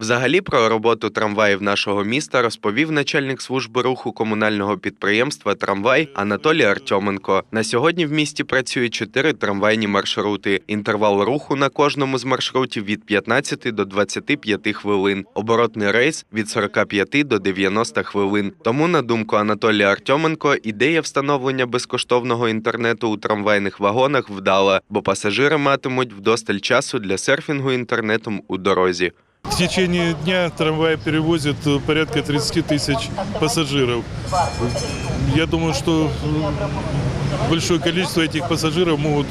Взагалі про роботу трамваїв нашого міста розповів начальник служби руху комунального підприємства Трамвай Анатолій Артьоменко. На сьогодні в місті працює чотири трамвайні маршрути. Інтервал руху на кожному з маршрутів від 15 до 25 хвилин. Оборотний рейс від 45 до 90 хвилин. Тому, на думку Анатолія Артьоменко, ідея встановлення безкоштовного інтернету у трамвайних вагонах вдала, бо пасажири матимуть вдосталь часу для серфінгу інтернетом у дорозі. В течение дня трамвай перевозит э, порядка 30 тысяч пассажиров. Я думаю, что э, большое количество этих пассажиров могут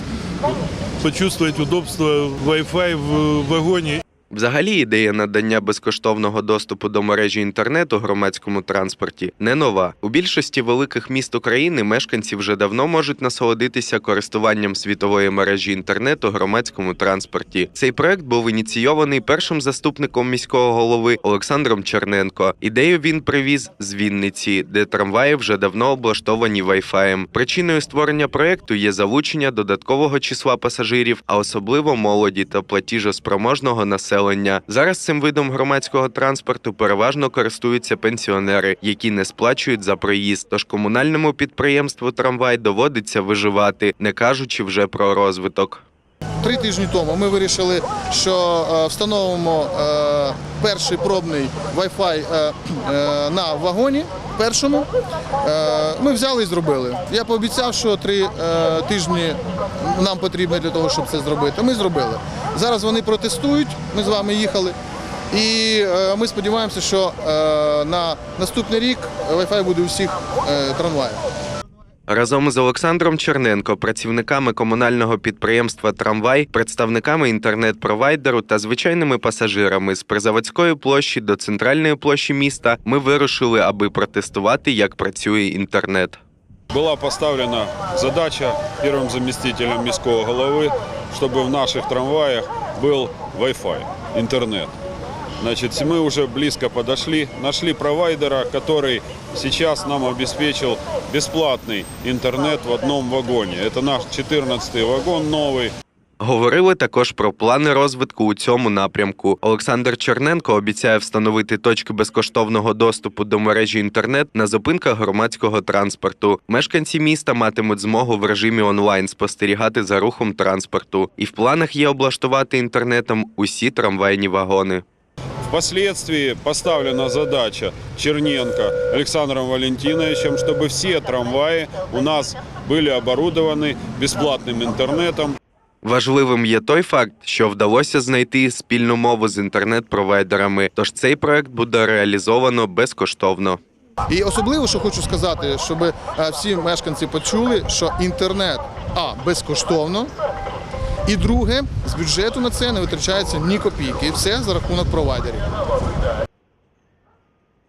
почувствовать удобство Wi-Fi в вагоне Взагалі, ідея надання безкоштовного доступу до мережі інтернету громадському транспорті не нова. У більшості великих міст України мешканці вже давно можуть насолодитися користуванням світової мережі інтернету громадському транспорті. Цей проект був ініційований першим заступником міського голови Олександром Черненко. Ідею він привіз з Вінниці, де трамваї вже давно облаштовані Wi-Fi. Причиною створення проекту є залучення додаткового числа пасажирів, а особливо молоді та платіжоспроможного населення. Зараз цим видом громадського транспорту переважно користуються пенсіонери, які не сплачують за проїзд. Тож комунальному підприємству трамвай доводиться виживати, не кажучи вже про розвиток. Три тижні тому ми вирішили, що е, встановимо е, перший пробний Wi-Fi е, на вагоні. Першому ми взяли і зробили. Я пообіцяв, що три тижні нам потрібно для того, щоб це зробити. Ми зробили. Зараз вони протестують. Ми з вами їхали. І ми сподіваємося, що на наступний рік Wi-Fi буде у всіх трамваях. Разом з Олександром Черненко, працівниками комунального підприємства Трамвай, представниками інтернет-провайдеру та звичайними пасажирами з Призаводської площі до центральної площі міста ми вирушили, аби протестувати, як працює інтернет. Була поставлена задача первым заместителем міського голови, щоб в наших трамваях був Wi-Fi, интернет. Значит, мы уже близко подошли, нашли провайдера, который сейчас нам обеспечил бесплатный интернет в одном вагоне. Это наш 14 вагон новый. Говорили також про плани розвитку у цьому напрямку. Олександр Черненко обіцяє встановити точки безкоштовного доступу до мережі інтернет на зупинках громадського транспорту. Мешканці міста матимуть змогу в режимі онлайн спостерігати за рухом транспорту. І в планах є облаштувати інтернетом усі трамвайні вагони. Впоследствии поставлена задача Черненко Александром Валентиновичем, чтобы все трамваи у нас были оборудованы бесплатным интернетом. Важливим є той факт, що вдалося знайти спільну мову з інтернет-провайдерами. Тож цей проект буде реалізовано безкоштовно. І особливо, що хочу сказати, щоб е, всі мешканці почули, що інтернет а безкоштовно. І друге, з бюджету на це не витрачається ні копійки. Все за рахунок провайдерів.